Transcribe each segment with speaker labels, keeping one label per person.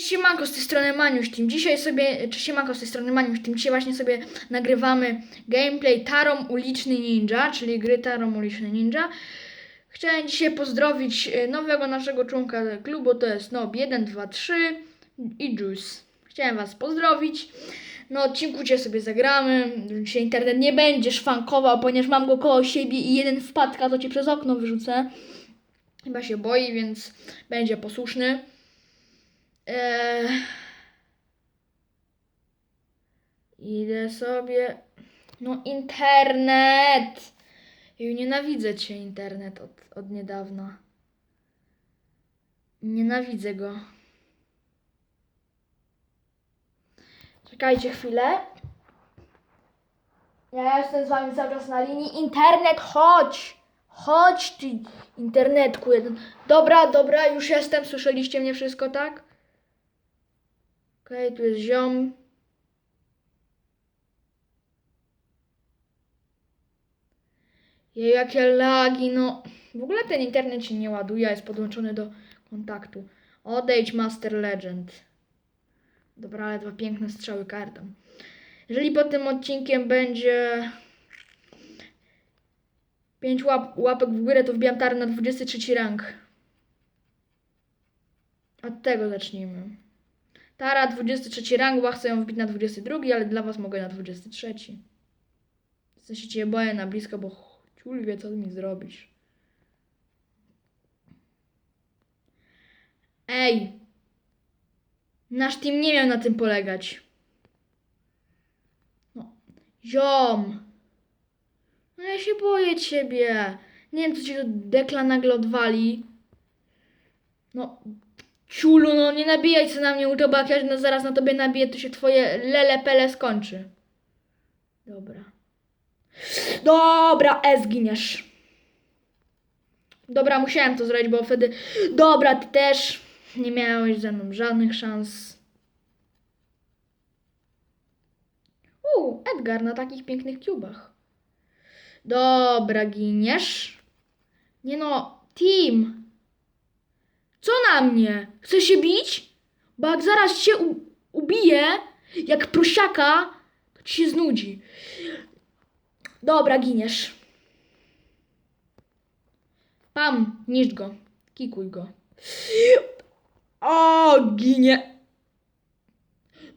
Speaker 1: Siemanko z tej strony Maniusz Team. Dzisiaj sobie, czy siemanko z tej strony Maniusz Team. Dzisiaj właśnie sobie nagrywamy gameplay Tarom Uliczny Ninja, czyli gry Tarom Uliczny Ninja. Chciałem dzisiaj pozdrowić e, nowego naszego członka klubu, to jest Nob 1, 2, 3 i Juice. Chciałem was pozdrowić. Na odcinku cię sobie zagramy. Dzisiaj internet nie będzie szwankował, ponieważ mam go koło siebie i jeden wpadka, to cię przez okno wyrzucę. Chyba się boi, więc będzie posłuszny. Eee, idę sobie. No, internet! Ja nienawidzę cię, internet, od, od niedawna. Nienawidzę go. Czekajcie chwilę. Ja jestem z wami cały czas na linii. Internet, chodź! Chodź ty, internetku jeden. Dobra, dobra, już jestem. Słyszeliście mnie wszystko, tak? Okej, tu jest ziom. Jej, jakie lagi, no. W ogóle ten internet się nie ładuje, jest podłączony do kontaktu. Odejdź Master Legend. Dobra, ale dwa piękne strzały kartą. Jeżeli pod tym odcinkiem będzie 5 łap, łapek w górę, to wbijam tarę na 23 rank. Od tego zacznijmy. Tara 23 rank, bo chcę ją wbić na 22, ale dla was mogę na 23. W sensie cię boję na blisko, bo ciul wie, co mi zrobisz. Ej! Nasz team nie miał na tym polegać. No. Ziom! No ja się boję ciebie. Nie wiem, co ci to dekla nagle odwali. No, ciulu, no nie nabijaj się na mnie ja na- zaraz na tobie nabiję, to się twoje lele pele skończy. Dobra. Dobra, E zginiesz. Dobra, musiałem to zrobić, bo wtedy... Dobra, ty też nie miałeś ze mną żadnych szans. Uuu, Edgar na takich pięknych kubach. Dobra, giniesz. Nie no, team. Co na mnie? Chcesz się bić? Bo jak zaraz cię u- ubiję, jak prosiaka, to ci się znudzi. Dobra, giniesz. Pam, niszcz go. Kikuj go. O, ginie.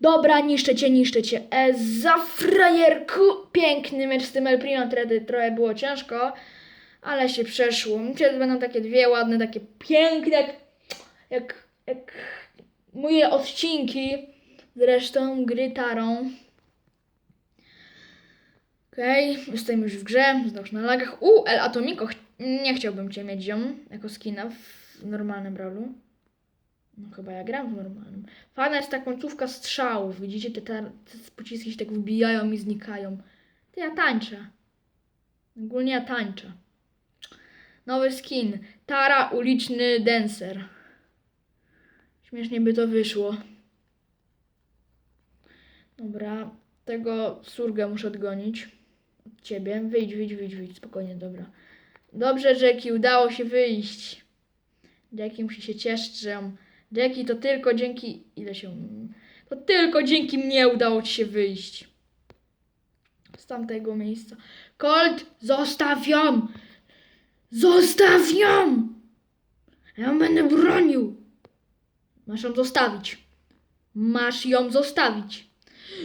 Speaker 1: Dobra, niszczę cię, niszczę cię. E, za frajerku. Piękny mecz z tym El Primo, wtedy trochę było ciężko, ale się przeszło. Teraz będą takie dwie ładne, takie piękne, jak, jak, moje odcinki. Zresztą gry tarą. Okej, jesteśmy już w grze, znów na lagach. U, El Atomico, ch- nie chciałbym Cię mieć ziom, jako skina w normalnym rolu. No chyba ja gram w normalnym. Fajna jest ta końcówka strzałów, widzicie, te, te pociski się tak wbijają i znikają. To ja tańczę. Ogólnie ja tańczę. Nowy skin. Tara, uliczny dancer. Śmiesznie by to wyszło. Dobra, tego surgę muszę odgonić od ciebie. Wyjdź, wyjdź, wyjdź, wyjdź. Spokojnie, dobra. Dobrze, Jackie, udało się wyjść. Jackie musi się cieszyć, że ją... Jackie, to tylko dzięki... Ile się... To tylko dzięki mnie udało ci się wyjść. Z tamtego miejsca. Colt, zostaw ją! Zostaw ją! Ja będę bronił. Masz ją zostawić. Masz ją zostawić.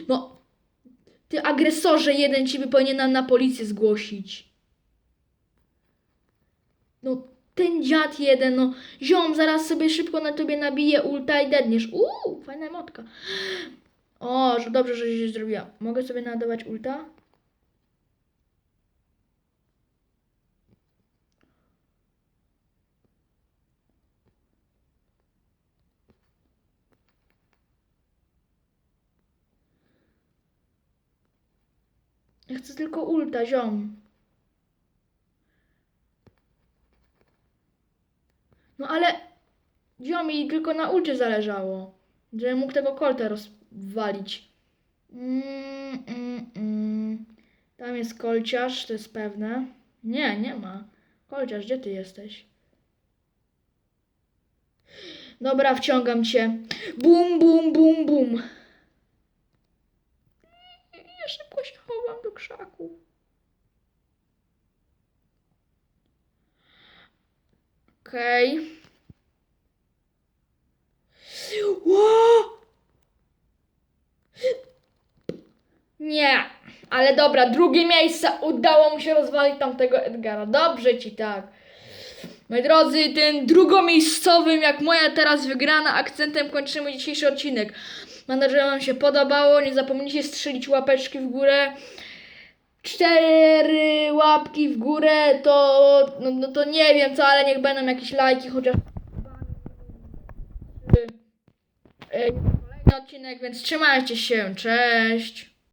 Speaker 1: No, ty agresorze jeden ciebie powinienem na policję zgłosić. No, ten dziad jeden, no. Ziom, zaraz sobie szybko na tobie nabije ulta i dedniesz. Uuu, fajna motka. O, że dobrze, że się zrobiła. Mogę sobie nadawać ulta? Ja chcę tylko ulta, ziom. No ale ziom mi tylko na ulcie zależało, żebym mógł tego kolta rozwalić. Mm, mm, mm. Tam jest kolciarz, to jest pewne. Nie, nie ma. Kolciarz, gdzie ty jesteś? Dobra, wciągam cię. Bum, bum, bum, bum. Ja szybko się krzaku. Okej. Ło! Nie, ale dobra, drugie miejsce. Udało mu się rozwalić tamtego Edgara. Dobrze ci tak. Moi drodzy, tym drugomiejscowym, jak moja teraz wygrana, akcentem kończymy dzisiejszy odcinek. Mam nadzieję, że Wam się podobało. Nie zapomnijcie strzelić łapeczki w górę. Cztery łapki w górę to, no, no to nie wiem co, ale niech będą jakieś lajki, chociaż. Kolejny odcinek, więc trzymajcie się. Cześć.